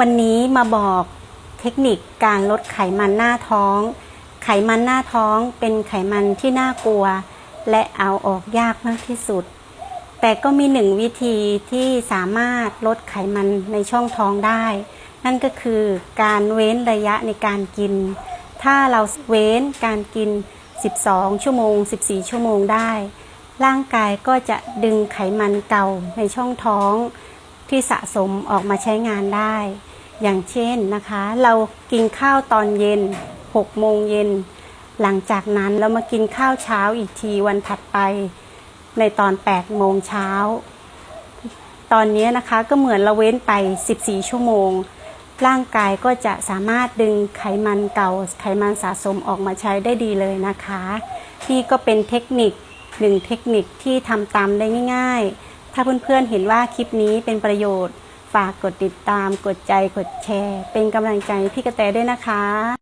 วันนี้มาบอกเทคนิคการลดไขมันหน้าท้อง ไขมันหน้าท้องเป็นไขมันที่น่ากลัว และเอาออกยากมากที่สุด แต่ก็มีหนึ่งวิธีที่สามารถลดไขมันในช่องท้องได้ นั่นก็คือการเว้นระยะในการกิน ถ้าเราเว้นการกิน 12 ชั่วโมง 14 ชั่วโมงได้ ร่างกายก็จะดึงไขมันเก่าในช่องท้อง ที่สะสมออกมาใช้งานได้ อย่างเช่นนะคะ เรากินข้าวตอนเย็น6โมงเย็น หลังจากนั้นเรามากินข้าวเช้าอีกทีวันถัดไป ในตอน8โมงเช้า ตอนนี้นะคะก็เหมือนเราเว้นไป 14 ชั่วโมง ร่างกายก็จะสามารถดึงไขมันเก่า ไขมันสะสมออกมาใช้ได้ดีเลยนะคะนี่ก็เป็นเทคนิคหนึ่งเทคนิคที่ทำตามได้ง่ายๆ ถ้าเพื่อนๆเห็นว่าคลิปนี้เป็นประโยชน์ ฝากกดติดตาม กดใจ กดแชร์ เป็นกำลังใจพี่กระแตด้วยนะคะ